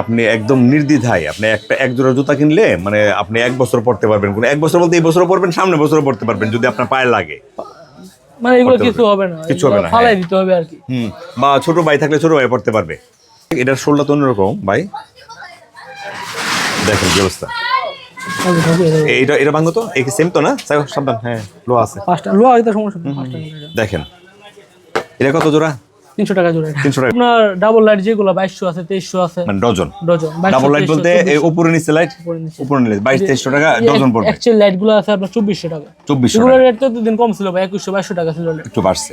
আপনি একদম নির্দ্বিধায় আপনি একটা এক জোড়া জুতা কিনলে মানে আপনি এক বছর পড়তে পারবেন। কোনো এক বছর বলতে এই বছর পড়বেন সামনে বছর পড়তে পারবেন যদি আপনার পায়ে লাগে। মানে এগুলো কিছু হবে না কিছু হবে না, ফালাই হ্যাঁ। দিতে হবে আর কি। হুম বা ছোট ভাই থাকলে ছোট ভাই পড়তে পারবে। এটার শোলটা তো অন্যরকম ভাই। দেখেন কি অবস্থা। এটা এটা ভাঙো তো এই সেম তো না? সাবধান হ্যাঁ লো আছে। পাঁচটা লোয়া হইতে সমস্যা দেখেন। এটা কত জোড়া? তিনশো টাকা জোড়া এটা। তিনশো টাকা। আপনার ডাবল লাইট যেগুলো বাইশশো আছে তেইশশো আছে। মানে ডজন। ডজন ডাবল লাইট বলতে এই উপরে নিচে লাইট উপরে নিচে। উপরে নিচে বাইশ তেইশশো টাকা ডজন পড়বে। অ্যাকচুয়াল লাইটগুলো আছে আপনার চব্বিশশো টাকা। চব্বিশশো এগুলোর টাকা। রেট তো দিন কম ছিল ভাই একুশশো বাইশশো টাকা ছিল। একটু বাড়ছে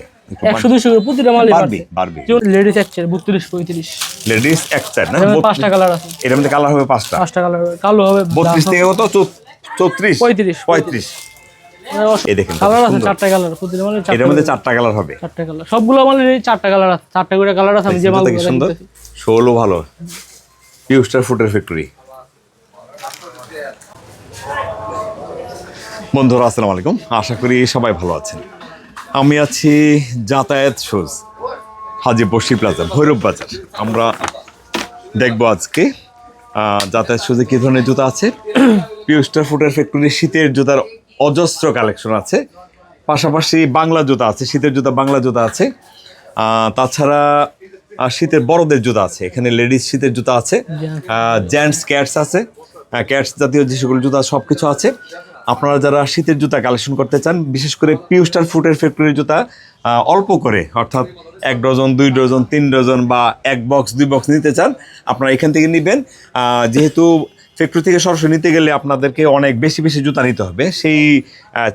একশো করে প্রতিটা মালই বাড়বে বাড়বে। লেডিস অ্যাকচুয়াল বত্রিশ পঁয়ত্রিশ। লেডিস এক সাইড না? পাঁচটা কালার আছে। এটার মধ্যে কালার হবে পাঁচটা। পাঁচটা কালার হবে কালো হবে বত্রিশ থেকে কত? চৌত্রিশ? পঁয়ত্রিশ। পঁয়ত্রিশ। এই দেখেন আছে সুন্দর। চারটা কালার প্রতিটা মালের এটার মধ্যে চারটা কালার হবে। চারটা কালার। সবগুলো মালের এই চারটা কালার আছে চারটা করে কালার আছে আমি যে জুতা কি সুন্দর। দেখতেছি। শোলও ভালো। পিউস্টার ফুটের ফ্যাক্টরি বন্ধুরা আসসালামু আলাইকুম। আশা করি সবাই ভালো আছেন। আমি আছি যাতায়াত শুজ হাজি বসি প্লাজা ভৈরব বাজার। আমরা দেখব আজকে আহ, যাতায়াত শুজে কি ধরনের জুতা আছে। পিউস্টার ফুটের ফ্যাক্টরি শীতের জুতার অজস্র কালেকশন আছে। পাশাপাশি বাংলা জুতা আছে শীতের জুতা বাংলা জুতা আছে। তাছাড়া শীতের বড়দের জুতা আছে। এখানে লেডিস শীতের জুতা আছে। জেন্টস ক্যাটস আছে। ক্যাটস জাতীয় যে সকল জুতা সব কিছু আছে। আপনারা যারা শীতের জুতা কালেকশন করতে চান বিশেষ করে পিউস্টার ফুটের ফ্যাক্টরির জুতা অল্প করে অর্থাৎ এক ডজন দুই ডজন তিন ডজন বা এক বক্স দুই বক্স নিতে চান আপনারা এখান থেকে নেবেন। যেহেতু ফ্যাক্টরি থেকে সরাসরি নিতে গেলে আপনাদেরকে অনেক বেশি বেশি জুতা নিতে হবে। সেই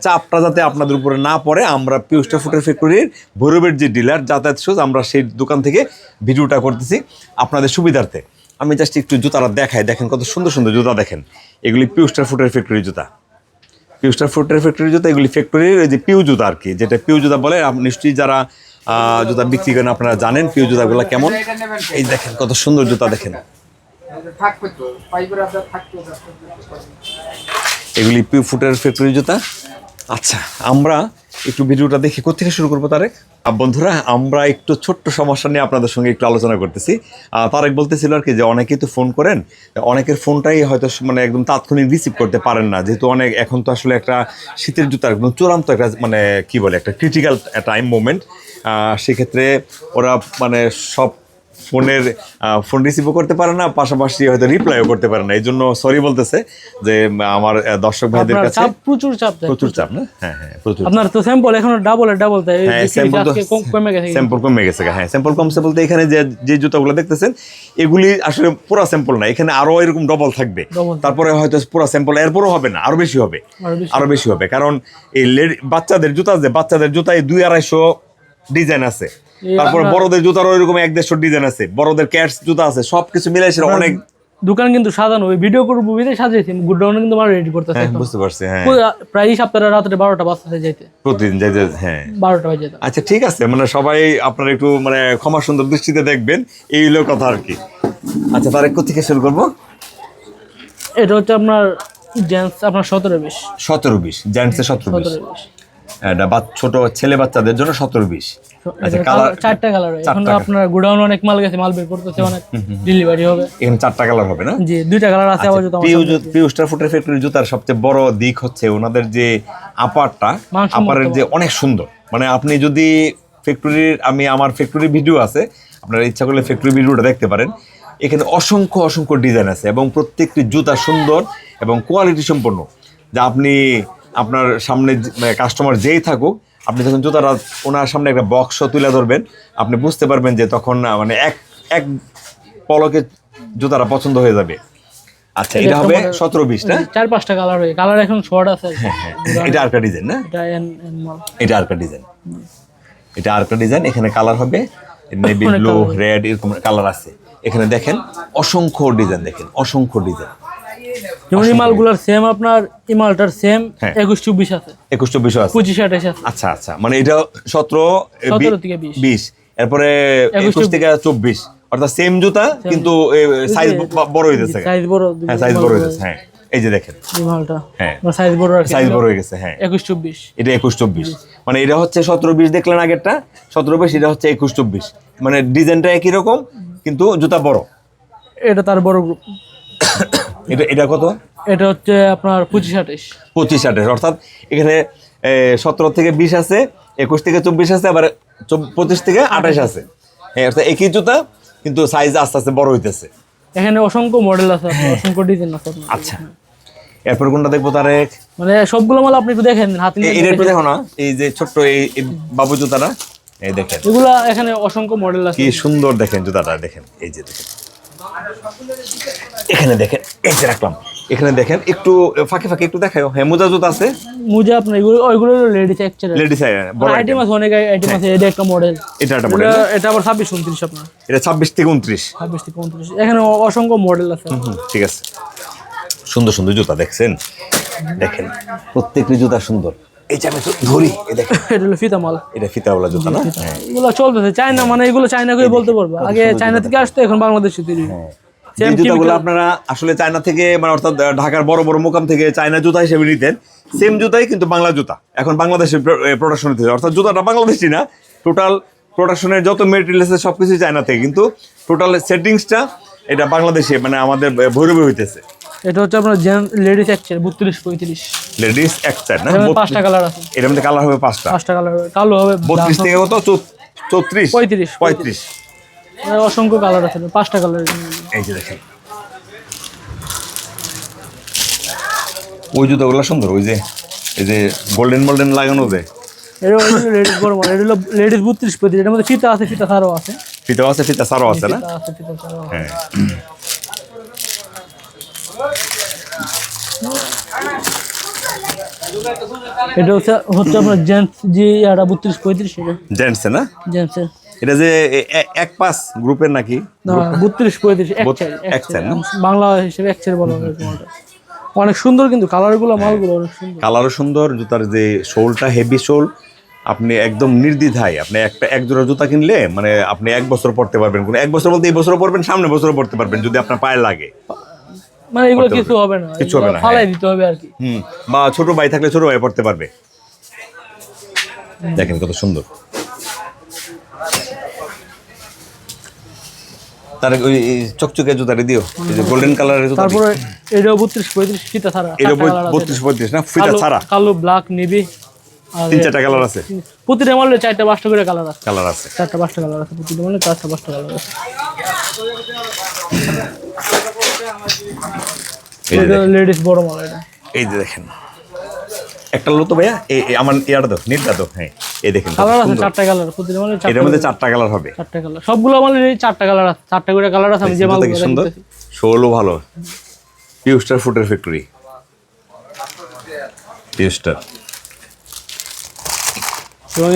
চাপটা যাতে আপনাদের উপরে না পড়ে, আমরা পিউস্টার ফুটের ফ্যাক্টরির ভৈরবের যে ডিলার যাতায়াত শুজ আমরা সেই দোকান থেকে ভিডিওটা করতেছি আপনাদের সুবিধার্থে। আমি জাস্ট একটু জুতাটা দেখাই, দেখেন কত সুন্দর সুন্দর জুতা দেখেন। এগুলি পিউস্টার ফুটের ফ্যাক্টরির জুতা। পিউস্টার ফুটের ফ্যাক্টরি জুতা, এগুলি ফ্যাক্টরির যে পিউ জুতা আর কি, যেটা পিউ জুতা বলে নিশ্চয়ই যারা জুতা বিক্রি করেন আপনারা জানেন পিউ জুতাগুলো কেমন। এই দেখেন কত সুন্দর জুতা দেখেন। এগুলি পিউ ফুটের ফ্যাক্টরি জুতা। আচ্ছা আমরা একটু ভিডিওটা দেখে কোথেকে শুরু করব, তারেক? বন্ধুরা, আমরা একটু ছোট্ট সমস্যা নিয়ে আপনাদের সঙ্গে একটু আলোচনা করতেছি। তারেক বলতেছিল আর কি যে অনেকেই তো ফোন করেন, অনেকের ফোনটাই হয়তো মানে একদম তাৎক্ষণিক রিসিভ করতে পারেন না। যেহেতু অনেক, এখন তো আসলে একটা শীতের জুতার একদম চূড়ান্ত একটা মানে কি বলে, একটা ক্রিটিক্যাল টাইম মোমেন্ট সেক্ষেত্রে ওরা মানে সব ফোনের ফোন রিসিভও করতে পারে না পাশাপাশি হয়তো রিপ্লাইও করতে পারে না। এই জন্য সরি বলতেছে যে আমার দর্শক ভাইদের কাছে চাপ প্রচুর চাপ প্রচুর চাপ না? হ্যাঁ হ্যাঁ প্রচুর আপনার তো স্যাম্পল এখন ডাবল ডাবল তাই স্যাম্পল কম- গেছে। স্যাম্পল কমে গেছে হ্যাঁ স্যাম্পল কমছে বলতে এখানে যে যে জুতাগুলো দেখতেছেন এগুলি আসলে পুরো স্যাম্পল না এখানে আরও এরকম ডবল থাকবে। তারপরে হয়তো পুরো স্যাম্পল এরপরও হবে না আরও বেশি হবে আরও বেশি। হবে। কারণ এই বাচ্চাদের জুতা যে বাচ্চাদের জুতায় দুই আড়াইশো ডিজাইন আছে। তারপর বড়দের জুতারও এরকম এক দেড়শো ডিজাইন আছে বড়দের ক্যাটস জুতা আছে সবকিছু মিলে সেটা অনেক দোকান কিন্তু সাজানো ওই ভিডিও করব বিদে সাজিয়েছি গুড ডাউনে কিন্তু আমার রেডি করতেছে হ্যাঁ বুঝতে পারছি হ্যাঁ। প্রায় সপ্তাহে রাত্রে বারোটা বাজতে যাইতে। প্রতিদিন যাই যাই- হ্যাঁ। বারোটা বাজে আচ্ছা ঠিক আছে মানে সবাই আপনারা একটু মানে ক্ষমা সুন্দর দৃষ্টিতে দেখবেন এই হলো কথা আর কি। আচ্ছা তার থেকে শুরু করব? এটা হচ্ছে আপনার জেন্টস আপনার সতেরো বিশ। সতেরো বিশ জেন্টসের সতেরো বিশ। এটা বা- ছোট ছেলে বাচ্চাদের জন্য সতেরো বিশ। আচ্ছা কালার চারটা কালার এখন আপনার গোডাউন অনেক মাল গেছে মাল বের করতেছে অনেক। ডেলিভারি হবে। এখানে চারটা কালার হবে না? জি দুইটা কালার আছে আবার আমার পিউ পিউ স্টার ফুটের ফ্যাক্টরি জুতার সবচেয়ে বড় দিক হচ্ছে ওনাদের যে আপারটা আপারের যে অনেক সুন্দর। মানে আপনি যদি ফ্যাক্টরির আমি আমার ফ্যাক্টরি ভিডিও আছে আপনারা ইচ্ছা করলে ফ্যাক্টরি ভিডিওটা দেখতে পারেন। এখানে অসংখ্য অসংখ্য ডিজাইন আছে এবং প্রত্যেকটি জুতা সুন্দর এবং কোয়ালিটি সম্পন্ন। যা আপনি আপনার সামনে কাস্টমার যেই থাকুক আপনি যখন জুতাটা ওনার সামনে একটা বক্স তুলে ধরবেন আপনি বুঝতে পারবেন যে তখন মানে এক এক পলকে জুতাটা পছন্দ হয়ে যাবে। আচ্ছা এটা হবে সতেরো বিশ না? চার পাঁচটা কালার হয়ে কালার এখন শর্ট আছে। এটা আরেকটা ডিজাইন না? এটা আরেকটা ডিজাইন এটা আরেকটা ডিজাইন এখানে কালার হবে নেভি ব্লু রেড এরকম কালার আছে। এখানে দেখেন অসংখ্য ডিজাইন দেখেন অসংখ্য ডিজাইন যেমন এই মালগুলোর সেম আপনার এই মালটার সেম হ্যাঁ। একুশ চব্বিশ আছে। একুশ চব্বিশ আছে। পঁচিশ আঠাশ আছে। আচ্ছা আচ্ছা। মানে এটা সতেরো 17 থেকে বিশ। এরপরে একুশ থেকে চব্বিশ। অর্থাৎ সেম জুতা কিন্তু সাইজ বড় হয়ে গেছে সাইজ বড় হ্যাঁ সাইজ বড় হয়ে গেছে হ্যাঁ। এই যে দেখেন। মালটা হ্যাঁ। সাইজ বড় সাইজ বড় হয়ে গেছে হ্যাঁ। একুশ চব্বিশ। এটা একুশ চব্বিশ। মানে এটা হচ্ছে সতেরো বিশ দেখলেন আগেরটা। সতেরো বিশ এটা হচ্ছে একুশ চব্বিশ। মানে ডিজাইনটা একই রকম কিন্তু জুতা বড়। এটা তার বড় গ্রুপ এটা এটা কত? এটা হচ্ছে আপনার পঁচিশ আঠাইশ পঁচিশ আঠাশ অর্থাৎ এখানে সতেরো থেকে বিশ আছে একুশ থেকে চব্বিশ আছে আবার পঁচিশ থেকে আঠাশ আছে। হ্যাঁ অর্থাৎ একই জুতা কিন্তু সাইজ আস্তে আস্তে বড় হইতেছে। এখানে অসংখ্য মডেল আছে অসংখ্য ডিজাইন আছে আচ্ছা। এরপর কোনটা দেখব তার এক? মানে সবগুলো মাল আপনি একটু দেখেন হাতে এটা একটু দেখেন। দেখো না এই যে ছোট্ট এই এই বাবু জুতাটা এই দেখেন। এগুলা এখানে অসংখ্য মডেল আছে। কি সুন্দর দেখেন জুতাটা দেখেন এই যে দেখেন। এখানে দেখেন এই যে রাখলাম। এখানে দেখেন একটু ফাঁকে ফাঁকে একটু দেখাও হ্যাঁ মোজা জুতা আছে? মুজা আপনার এগুলো ওইগুলো লেডিস একচার লেডিস বড় আইটেম আছে অনেক আইটেম আছে এটা একটা মডেল এটা একটা মডেল এটা আবার ছাব্বিশ উনত্রিশ আপনার। এটা ছাব্বিশ থেকে উনত্রিশ। ছাব্বিশ থেকে উনত্রিশ। এখানে অসংখ্য মডেল আছে। ঠিক আছে। সুন্দর সুন্দর জুতা দেখছেন? দেখেন প্রত্যেকটি জুতা সুন্দর। এই আমি একটু ধরি এটা হলো ফিতা এটা ফিতাওয়ালা জুতা না? হ্যাঁ। এগুলো চলতেছে চায়না মানে এগুলো চায়না করে বলতে পারব। আগে চায়না থেকে আসতো এখন বাংলাদেশে তৈরি। জুতাগুলো আপনারা আসলে চায়না থেকে মানে অর্থাৎ ঢাকার বড় বড় মোকাম থেকে চায়না জুতা হিসেবে নিতেন। সেম জুতাই কিন্তু বাংলা জুতা। এখন বাংলাদেশের প্রোডাকশন হতে অর্থাৎ জুতাটা বাংলাদেশি না। টোটাল প্রোডাকশনের যত মেটেরিয়াল আছে সব কিছুই চায়না থেকে কিন্তু টোটাল সেটিংসটা এটা বাংলাদেশে মানে আমাদের ভৈরবে হইতেছে। এটা হচ্ছে আপনার লেডিস একচার বত্রিশ পঁয়ত্রিশ। লেডিস এক না? পাঁচটা কালার আছে। এটার মধ্যে কালার হবে পাঁচটা। পাঁচটা কালার হবে কালো হবে বত্রিশ থেকে কত? চৌত্রিশ? পঁয়ত্রিশ, পঁয়ত্রিশ। অসংখ্য কালার আছে পাঁচটা কালার এই যে দেখেন। ওই জুতোগুলো সুন্দর ওই যে এই যে গোল্ডেন গোল্ডেন লাগানো যে। এটা লেডিস বড় এটা হলো লেডিস বত্রিশ পঁয়ত্রিশ। এটার মধ্যে ফিতা আছে ফিতা ছাড়াও আছে। ফিতা আছে ফিতা সারও আছে না? ফিতা আছে আছে। হ্যাঁ। এটা হচ্ছে হচ্ছে আপনার জেন্টস যে এটা বত্রিশ পঁয়ত্রিশ এটা। জেন্টস না? জেন্টসের এটা যে এক পাস গ্রুপের নাকি? বত্রিশ পঁয়ত্রিশ এক চার? বাংলা হিসেবে এক চার বলা হয় অনেক সুন্দর কিন্তু কালারগুলো মালগুলো অনেক সুন্দর। কালারও সুন্দর জুতার যে শোলটা হেভি শোল আপনি একদম নির্দ্বিধায় আপনি একটা এক জোড়া জুতা কিনলে মানে আপনি এক বছর পড়তে পারবেন কোনো এক বছর বলতে এই বছর পড়বেন সামনে বছর পড়তে পারবেন যদি আপনার পায়ে লাগে। মানে এগুলো কিছু হবে। না কিছু হবে না, ফালাই হ্যাঁ। দিতে হবে আর কি। হুম বা ছোট ভাই থাকলে ছোট ভাই পড়তে পারবে। দেখেন কত সুন্দর। তার ওই চকচকে জুতাটা দিও এই যে গোল্ডেন কালারের জুতা তারপরে এটাও বত্রিশ পঁয়ত্রিশ ফিতা ছাড়া এটা চারটা colour আছে। বত্রিশ পঁয়ত্রিশ না ফিটা কালো- ছাড়া। কালো ব্ল্যাক নেভি তিন চারটা কালার আছে। প্রতিটা মালে চারটা পাঁচটা করে কালার আছে। কালার আছে। চারটা পাঁচটা কালার আছে প্রতিটা মালে চারটা পাঁচটা কালার আছে। এটা লেডিস বড় মাল এটা। এই যে দেখেন। একটা লো তো ভাইয়া এই এই আমার ইয়াটা তো হ্যাঁ এই দেখেন কালার আছে চারটা কালার প্রতিটা মালে এটার মধ্যে চারটা কালার হবে। চারটা কালার সবগুলো মালে চারটা কালার আছে চারটা করে কালার আছে আমি যে মাল সুন্দর? শোলও ভালো। পিউস্টার ফুটের ফ্যাক্টরি পিউস্টার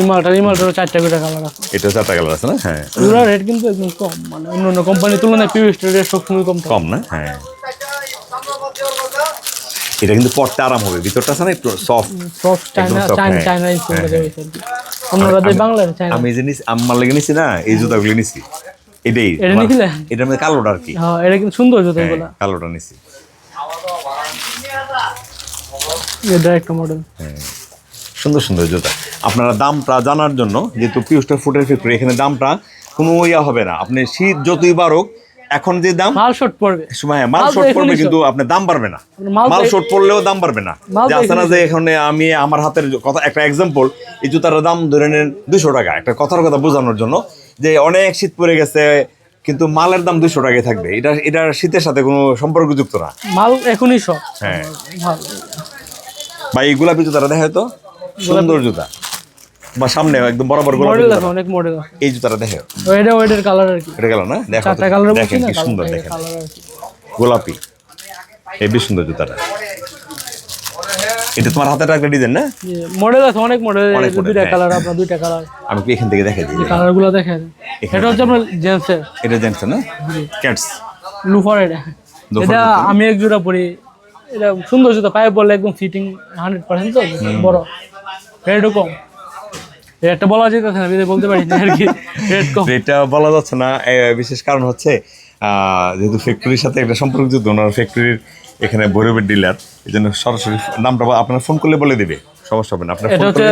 এই মালটা এই মালটারও চারটা করে কালার আছে। এটা চারটা কালার আছে না? হ্যাঁ। এগুলোর রেট কিন্তু একদম কম মানে অন্য অন্য কোম্পানির তুলনায় পিউএস রেট সবসময় কম কম না? হ্যাঁ। এটা কিন্তু পড়তে আরাম হবে। ভিতরটা আছে না একটু soft soft China China. China install করে হয়েছে অন্যরা যে বাংলার চায়না আমি যে নিছি আমার লেগে নিছি না এই জুতাগুলো নিছি। এটাই এটা নিছিলে? মধ্যে কালোটা আর কি। হ্যাঁ এটা কিন্তু সুন্দর জুতো হ্যাঁ, এগুলো। কালোটা নিছি। এটা একটা মডেল সুন্দর সুন্দর জুতা। আপনারা দামটা জানার জন্য যেহেতু পিউস্টার ফুটের ফ্যাক্টরি এখানে দামটা কোনো ইয়া হবে না। আপনি শীত যতই বাড়ুক এখন যে দাম মাল শর্ট পড়বে। সময় হ্যাঁ, মাল শর্ট পড়বে কিন্তু আপনার দাম বাড়বে না। মাল শর্ট পড়লেও দাম বাড়বে না। যে আছে না যে এখানে আমি আমার হাতের কথা একটা এক্সাম্পল এই জুতার দাম ধরে নেন দুশো টাকা। একটা কথার কথা বোঝানোর জন্য যে অনেক শীত পড়ে গেছে কিন্তু মালের দাম দুশো টাকায় থাকবে। এটা এটা শীতের সাথে কোনো সম্পর্কযুক্ত না। মাল এখনই সব হ্যাঁ। বা এই গোলাপি জুতাটা দেখা তো। সুন্দর জুতা বা সামনে একদম বরাবর গোলাপি জুতা। আছে অনেক মডেল আছে। এই জুতাটা দেখো। ওইটা ওইটার কালার আর কি। এটা গেল না? দেখো। চারটা কালার দেখেন কি সুন্দর দেখেন। গোলাপি। এই বেশ সুন্দর জুতাটা। এটা তোমার হাতে একটা ডিজাইন না? মডেল আছে অনেক মডেল দুইটা হ্যাঁ। কালার আপনার দুইটা কালার আমি কি এখান থেকে দেখে দিই? কালারগুলো দেখেন। এটা হচ্ছে আপনার জেন্টসের এটা জানছো না? ক্যাটস লুফার এটা। এটা আমি এক জোড়া পরি। এটা সুন্দর জুতো পায়ে বললে একদম ফিটিং হান্ড্রেড পার্সেন্ট তো বড়। রেটও কম। রেটটা বলা যেতেছে না বলতে পারি না আর কি। রেট কম। বলা যাচ্ছে না বিশেষ কারণ হচ্ছে যেহেতু ফ্যাক্টরির সাথে একটা ওনার ফ্যাক্টরির এখানে ভৈরবের ডিলার এই জন্য সরাসরি নামটা আপনার ফোন করলে বলে দেবে সমস্যা হবে না। আপনার এটা হচ্ছে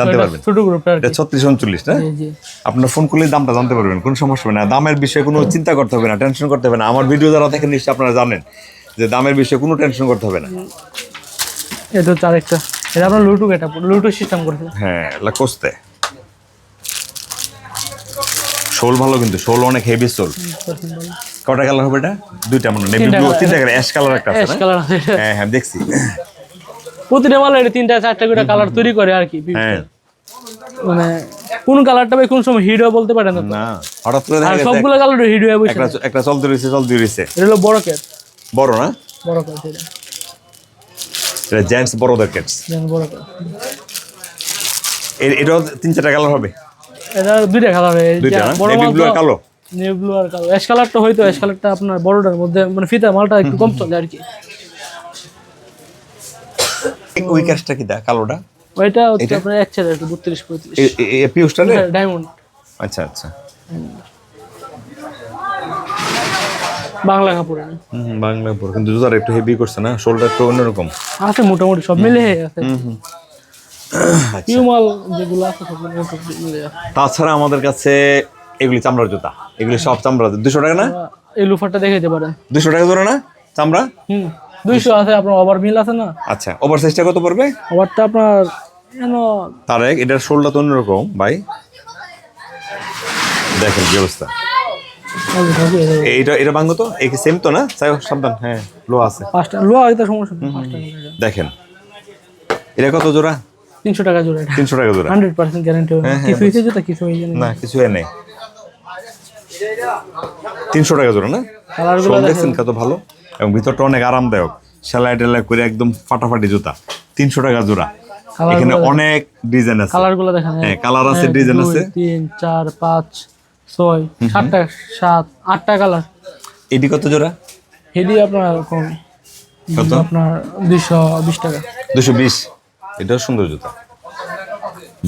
জানতে পারবেন। ছোট গ্রুপটা এটা না? আপনার ফোন করলে দামটা জানতে পারবেন কোনো সমস্যা হবে না। দামের বিষয়ে কোনো চিন্তা করতে হবে না টেনশন করতে হবে না। আমার ভিডিও যারা দেখেন নিশ্চয়ই আপনারা জানেন যে দামের বিষয়ে কোনো টেনশন করতে হবে না। এটা হচ্ছে আরেকটা। এটা আপনার লুটু এটা লুটু সিস্টেম করেছে। হ্যাঁ লাকোস্তে শোল ভালো কিন্তু শোল অনেক হেভি শোল। কটা কালার হবে এটা? দুইটা মনে নেভি ব্লু তিনটা কালার অ্যাশ কালার একটা আছে অ্যাশ কালার আছে। হ্যাঁ হ্যাঁ দেখছি। প্রতিটা মালে এটা তিনটা চারটা করে কালার তৈরি করে আর কি হ্যাঁ। মানে কোন কালারটা ভাই কোন সময় হিট হয় বলতে পারে না না হঠাৎ করে দেখা সবগুলো কালার হিট হয়ে বসে একটা একটা চলতে রয়েছে চলতে রয়েছে। এটা হলো বড় ক্যাট বড় না? বড় এটা। এটা জেন্টস বড়দের ক্যাট এটাও তিন চারটা কালার হবে? এটা দুইটা কালার দুইটা না? নেভি ব্লু আর কালো? নেভি ব্লু আর কালো। অ্যাশ কালারটা হয়তো অ্যাশ কালারটা আপনার বড়টার মধ্যে মানে ফিতা মালটা একটু কম চলে আর কি। ওই ক্যাটসটা কি দেখ কালোটা? ওইটা হচ্ছে আপনার এক ছেলে একটু বত্রিশ পঁয়ত্রিশ। পিউসটা ডায়মন্ড আচ্ছা আচ্ছা। বাংলা কাপড়ে হুম, বাংলা পড়ো কিন্তু জুতার একটু হেভি করছে না? শোলটা একটু অন্যরকম? আছে মোটামুটি সব মিলে আছে আচ্ছা। পিউ যেগুলো আছে সব মিলে তাছাড়া আমাদের কাছে এগুলি চামড়ার জুতা। এগুলি সব চামড়া দুশো টাকা না? এই লুফারটা দেখাইতে পারেন দুশো টাকা ধরে না চামড়া? হুম দুইশো আছে আপনার ওভার মিল আছে না? আচ্ছা ওভার সাইজটা কত পড়বে? ওভারটা আপনার কেন তার এক এটার শোলটা তো অন্যরকম ভাই। দেখেন কি অবস্থা। এটা এটা ভাঙবো তো? এই সেম তো না? সাই সাবধান হ্যাঁ লো আছে। পাঁচটা হয়তো সমস্যা দেখেন এটা কত জোড়া? তিনশো টাকা জোড়া তিনশো টাকা জোড়া। হান্ড্রেড পার্সেন্ট গ্যারান্টি কিছু হয়েছে কিছু হয়ে না। কিছু নেই। তিনশো টাকা জোড়া না? কালারগুলো দেখছেন কত ভালো? এবং ভিতরটা অনেক আরামদায়ক। সেলাই টেলাই করে একদম ফাটাফাটি জুতা। তিনশো টাকা জোড়া। এখানে অনেক ডিজাইন আছে। কালারগুলো দেখেন হ্যাঁ, colour আছে, ডিজাইন আছে। তিন চার পাঁচ ছয় সাতটা সাত আটটা কালার এটি কত জোড়া? হেডি আপনার কম। কত? আপনার দুইশো বিশ টাকা। দুশো বিশ। এটাও সুন্দর জুতা।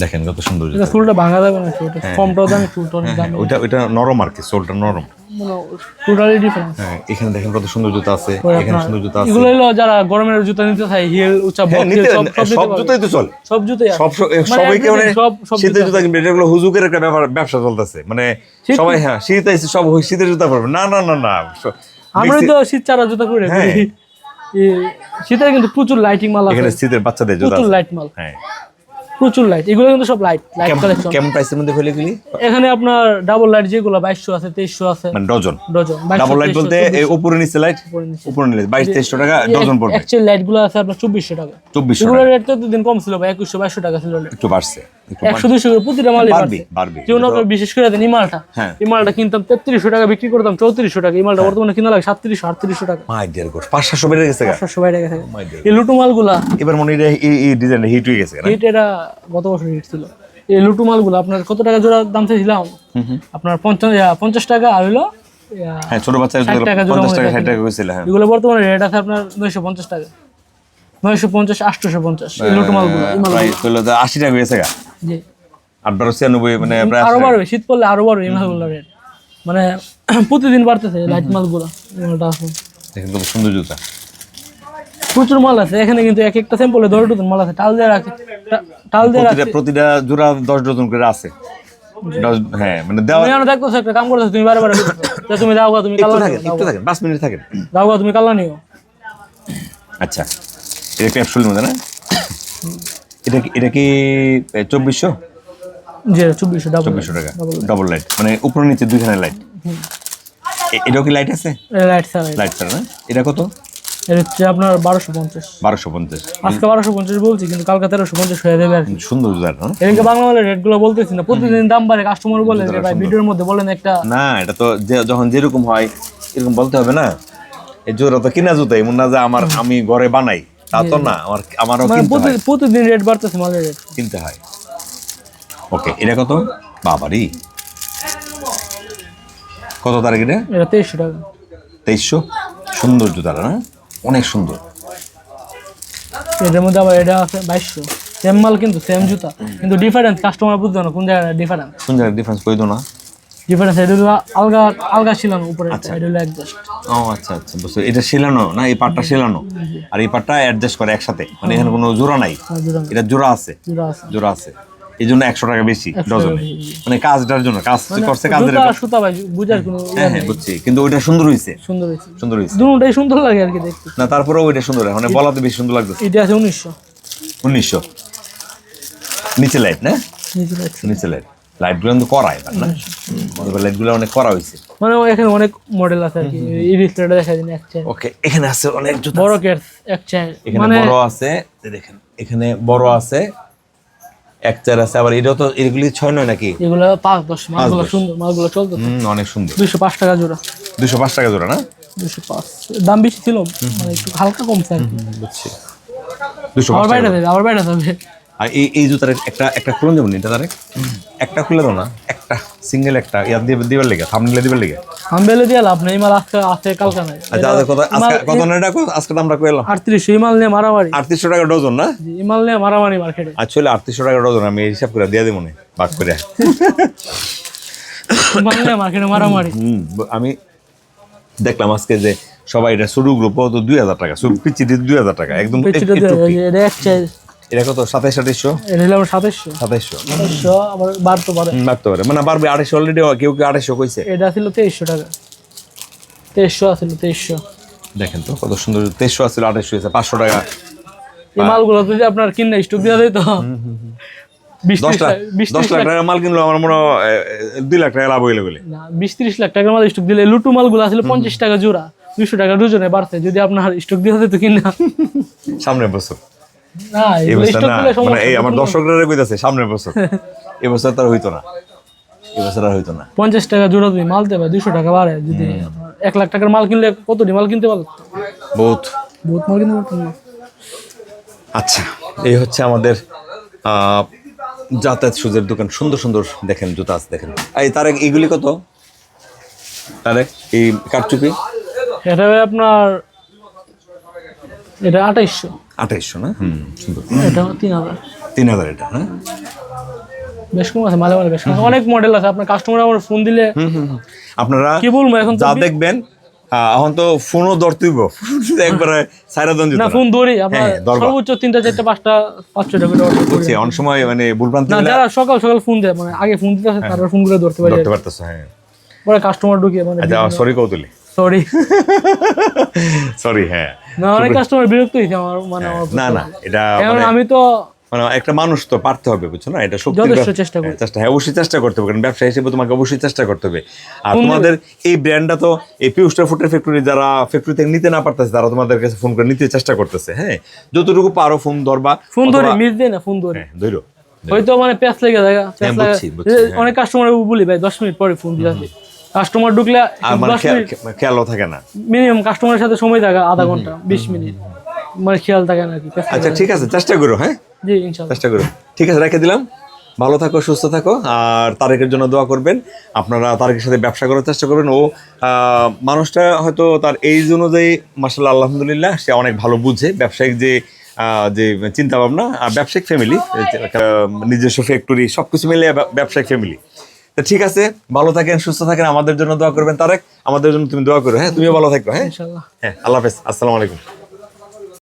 দেখেন কত সুন্দর এটা ফুলটা ভাঙা যাবে না ওটা কমটাও দামি ফুলটা অনেক দামি ওইটা ওইটা নরম আর কি সোলটা নরম। টোটালি ডিফারেন্স হ্যাঁ এখানে দেখেন কত সুন্দর জুতা আছে এখানে সুন্দর জুতা আছে। এগুলো হলো যারা গরমের জুতা নিতে চায় হিল উঁচা হ্যাঁ বক সব সব জুতাই তো চল। সব জুতাই সব মানে সবাইকে মানে everything, সব শীতের জুতা কিনবে এটা হলো হুজুকের একটা ব্যাপার ব্যবসা চলতেছে। মানে সবাই হ্যাঁ শীত আইছে সব শীতের জুতা পরবে। না না না না। আমরা তো শীত চারা জুতা করে হ্যাঁ। শীতের কিন্তু প্রচুর লাইটিং মাল আছে। এখানে শীতের বাচ্চাদের জুতা প্রচুর লাইট মাল। হ্যাঁ। প্রচুর লাইট এগুলো কিন্তু সব লাইট লাইট কালেকশন কেমন প্রাইসের মধ্যে হলে গেলি এখানে আপনার ডাবল লাইট যেগুলো 2200 আছে 2300 আছে। মানে ডজন? ডজন ডাবল লাইট বলতে এই উপরে নিচে লাইট উপরে নিচে। বাইশ তেইশশো টাকা ডজন পড়বে। অ্যাকচুয়ালি লাইটগুলো আছে আপনার চব্বিশশো টাকা। চব্বিশশো এগুলোর টাকা। রেট তো দিন কম ছিল ভাই 2100 2200 টাকা ছিল একটু বাড়ছে। একশো দুশো করে প্রতিটা মালই বাড়বে, যেমন আপনার বিশেষ করে দেন হ্যাঁ। কিনতাম তেত্রিশশো টাকা বিক্রি করতাম চৌত্রিশশো টাকা। মালটা বর্তমানে কিনা লাগে সাতত্রিশশো আটত্রিশশো টাকা। মাই পাঁচ সাতশো বেড়ে গেছে সাতশো বাইরে গেছে এই লুটু মালগুলা এবার মনে হয় এই ডিজাইনটা হিট হয়ে গেছে হিট এটা গত বছর হিট ছিল। এই লুটু মালগুলো আপনার কত টাকা জোড়া দাম চাইছিলাম? আপনার পঞ্চাশ পঞ্চাশ টাকা আর হইল হ্যাঁ ছোট বাচ্চা টাকা পঞ্চাশ টাকা ষাট টাকা হয়েছিল হ্যাঁ। এগুলো বর্তমানে রেট আছে আপনার নয়শো পঞ্চাশ টাকা। নয়শো পঞ্চাশ আটশোশো পঞ্চাশ এই লুটু মালগুলো হলো আশি টাকা হয়েছে গা। জি আট বারো ছিয়ানব্বই মানে আরও বাড়বে শীত পড়লে আরও বাড়বে এই মালগুলো রেট। মানে প্রতিদিন বাড়তেছে লাইট মালগুলো মালটা আছে। দেখেন কত সুন্দর জুতা। প্রচুর মাল আছে এখানে কিন্তু এক একটা স্যাম্পলে দশ ডজন মাল আছে টাল দিয়ে রাখে টাল দিয়ে রাখে প্রতিটা জোড়া দশ ডজন করে আছে। হ্যাঁ মানে দেওয়া তুমি দেখতেছো একটা কাম করতেছো তুমি বারে বারে বলতেছো, যে তুমি দাও গা তুমি কাল্লা থাকেন একটু থাকেন পাঁচ মিনিট থাকেন। দাও তুমি কাল্লা নিও। আচ্ছা এটা ক্যাপসুলের মধ্যে না? এটা কি এটা কি চব্বিশশো? জি চব্বিশশো চব্বিশশো টাকা। ডাবল লাইট মানে উপরে নিচে দুইখানে লাইট এটাও কি লাইট আছে? লাইট ছাড়া লাইট ছাড়া না? এটা কত? এটা হচ্ছে আপনার বারোশো পঞ্চাশ। বারোশো পঞ্চাশ। আজকে বারোশো পঞ্চাশ বলছি কিন্তু কালকে তেরোশো পঞ্চাশ হয়ে যাবে আর সুন্দর না? এদিকে বাংলা মালের রেটগুলো বলতেছি না প্রতিদিন দাম বাড়ে কাস্টমার বলে যে ভাই ভিডিওর মধ্যে বলেন একটা না এটা তো যখন যেরকম হয় এরকম বলতে হবে না। এই তো কিনা জুতা এমন না যে আমার আমি ঘরে বানাই। তা তো না আমার আমারও মানে কিনতে হয়। প্রতিদিন রেট বাড়তেছে মালের রেট কিনতে হয়। ওকে এটা কত? বাবারি। কত তারিখ এটা? এটা তেইশশো টাকা। তেইশশো? সুন্দর জুতাটা না? অনেক সুন্দর। এটার মধ্যে আবার এটা আছে বাইশশো। সেম মাল কিন্তু সেম জুতা। কিন্তু ডিফারেন্স কাস্টমার বুঝতে না কোন জায়গায় ডিফারেন্স কোন জায়গায় ডিফারেন্স দো না। ডিফারেন্স এটা হলো আলগা আলগা ছিলাম উপরে এটা হলো অ্যাডজাস্ট ও আচ্ছা আচ্ছা বুঝতে এটা শিলানো না এই পাটটা শিলানো? আর এই পাটটা অ্যাডজাস্ট করে একসাথে? মানে এখানে কোনো জোড়া নাই? এটা জোড়া আছে? জুড়া আছে। এই জন্য একশো টাকা বেশি ডজনে। মানে কাজটার জন্য কাজ করছে কাজের সুতা ভাই বুঝার কোনো হ্যাঁ হ্যাঁ বুঝছি। কিন্তু ওইটা সুন্দর হয়েছে সুন্দর হয়েছে সুন্দর দুটোটাই সুন্দর লাগে আর কি দেখতে। না তারপরেও ওইটা সুন্দর মানে বলাতে বেশি সুন্দর লাগতেছে। এটা আছে উনিশশো। উনিশশো। নিচে লাইট না? নিচে লাগছে। নিচে লাইট। লাইটগুলো কিন্তু করা এবার না? লাইটগুলো অনেক করা হয়েছে। মানে এখানে অনেক মডেল আছে আর কি। ডিসপ্লেটা দেখা যায় এক ওকে এখানে আছে অনেক জুতা বড় কেট এক এখানে মানে বড় আছে দেখেন এখানে বড় আছে এক চার আছে আবার এটাও তো এগুলি ছয় নয় নাকি? এগুলো পাঁচ দশ মালগুলো সুন্দর মালগুলো চলতো অনেক সুন্দর। দুইশো পাঁচ টাকা জোড়া। দুশো পাঁচ টাকা জোড়া না? দুশো পাঁচ। দাম বেশি ছিল মানে একটু হালকা কমছে আর কি। বুঝছি। দুশো আবার বাইরে দেবে আবার বাইরে দেবে। আর এই এই জুতার একটা একটা খুলে দেবো এটা তারে? একটা খুলে দাও না একটা সিঙ্গেল একটা ইয়ার দিয়ে দিবার লেগে থামনিলে দিবার লেগে। আমি বেলে দিয়ে লাভ নেই মাল আজকে আছে কালকা নাই। আচ্ছা আচ্ছা, কত আজকে কত না এটা আজকে দামটা কই এলাম? আটত্রিশ এই মাল নিয়ে মারামারি। আটত্রিশশো টাকা ডজন না? এই মাল নিয়ে মারামারি মার্কেটে আসলে আটত্রিশশো টাকা ডজন আমি হিসাব করে দিয়ে দিব মনে ভাগ করে। নিয়ে মার্কেটে মারামারি। হুম, আমি দেখলাম আজকে যে সবাই এটা শুরু গ্রুপ তো দুই হাজার টাকা শুরু পিচি দুই হাজার টাকা একদম এটা কত? সাতাইশ আঠাইশশো এটা হলো আমার সাতাইশশো সাতাইশশো সাতাইশশো আবার বাড়তে পারে বাড়তে পারে মানে বাড়বে অলরেডি কেউ কেউ আড়াইশো কইছে। এটা ছিল তেইশশো টাকা। তেইশশো আছিল তেইশশো। দেখেন তো কত সুন্দর। তেইশশো আড়াইশো হয়েছে পাঁচশো টাকা। এই মালগুলো যদি আপনার কিনে স্টক মাল কিনলো আমার মনে হয় দুই লাখ টাকা লাভ হইলে বলে। না বিশ ত্রিশ লাখ টাকার মাল স্টক দিলে লুটু মালগুলো আসলে পঞ্চাশ টাকা জোড়া। দুশো টাকা দুজনে বাড়ছে যদি আপনার স্টক দিয়ে হতো কিনা। সামনের বছর। এগুলো মানে এই আমার দর্শকরা কইতাছে সামনের বছর। এই বছর তার হইতো না। এই বছর আর হইতো না। পঞ্চাশ টাকা জোড়া তুমি মাল দেবে দুশো টাকা বাড়ে যদি এক লাখ টাকার মাল কিনলে কতটি মাল কিনতে পারতো বহুত। বহুত মাল কিনতে পারতো আচ্ছা এই হচ্ছে আমাদের আহ, যাতায়াত সুজের দোকান। সুন্দর সুন্দর দেখেন জুতা আছে দেখেন। এই তারেক এইগুলি কত? তারেক এই কারচুপি এটা আপনার এটা আঠাইশশো। আঠাইশশো না? সুন্দর। এটা তিন হাজার তিন হাজার এটা হ্যাঁ বেশ কম আছে মালে মালে বেশ অনেক মডেল আছে আপনার কাস্টমার আমার ফোন দিলে হুম, হুম, হুম। আপনারা কি বলব এখন তো যা দেখবেন এখন তো ফোনও ধরতেইব। একবারে সাইরা দন না ফোন ধরি আপনার হ্যাঁ, দরবার। সর্বোচ্চ তিনটা চারটা পাঁচটা পাঁচশো টাকা অনেক সময় মানে ভুলভ্রান্তি না যারা সকাল সকাল ফোন দেয় মানে আগে ফোন দিতে আসে ফোন করে ধরতে পারে। ধরতে পারতেছো হ্যাঁ। পরে কাস্টমার ঢুকিয়ে মানে আচ্ছা সরি কৌতুলি। সরি সরি হ্যাঁ। না অনেক কাস্টমার বিরক্ত হয়েছে আমার মানে না না এটা মানে আমি তো মানে একটা মানুষ তো পারতে হবে বুঝছ না? এটা শক্তি যথেষ্ট চেষ্টা করি। চেষ্টা হ্যাঁ অবশ্যই চেষ্টা করতে হবে কারণ ব্যবসা হিসেবে তোমাকে অবশ্যই চেষ্টা করতে হবে। আর তোমাদের এই ব্র্যান্ডটা তো এই পিউস্টার ফুটের ফ্যাক্টরি যারা ফ্যাক্টরি থেকে নিতে না পারতেছে তারা তোমাদের কাছে ফোন করে নিতে চেষ্টা করতেছে হ্যাঁ? যতটুকু পারো ফোন ধরবা ফোন ধরি মিস দেয় না ফোন ধরি। হ্যাঁ ধরো হয়তো মানে প্যাস লেগে যায় হ্যাঁ, হ্যাঁ। অনেক কাস্টমার বলি ভাই দশ মিনিট পরে ফোন দিয়ে কাস্টমার ঢুকলে মানে খেয়াল- খেয়ালও থাকে না। মিনিমাম কাস্টমারের সাথে সময় থাকে আধা ঘণ্টা বিশ মিনিট। মানে খেয়াল থাকে না আচ্ছা ঠিক আছে চেষ্টা করো হ্যাঁ? জি চেষ্টা করো। ঠিক আছে রেখে দিলাম। ভালো থাকো সুস্থ থাকো। আর তারেকের জন্য দোয়া করবেন। আপনারা তারেকের সাথে ব্যবসা করার চেষ্টা করবেন। ও মানুষটা হয়তো তার এইজ অনুযায়ী মাসাল্লাহ আলহামদুলিল্লাহ সে অনেক ভালো বুঝে। ব্যবসায়িক যে আহ, যে চিন্তা ভাবনা আর ব্যবসায়িক ফ্যামিলি নিজস্ব ফ্যাক্টরি সব কিছু মিলে ব্যবসায়িক ফ্যামিলি তো ঠিক আছে ভালো থাকেন সুস্থ থাকেন আমাদের জন্য দোয়া করবেন। তারেক আমাদের জন্য তুমি দোয়া করো হ্যাঁ? তুমিও ভালো থাকো হ্যাঁ? হ্যাঁ আল্লাহ হাফেজ আসসালামু আলাইকুম।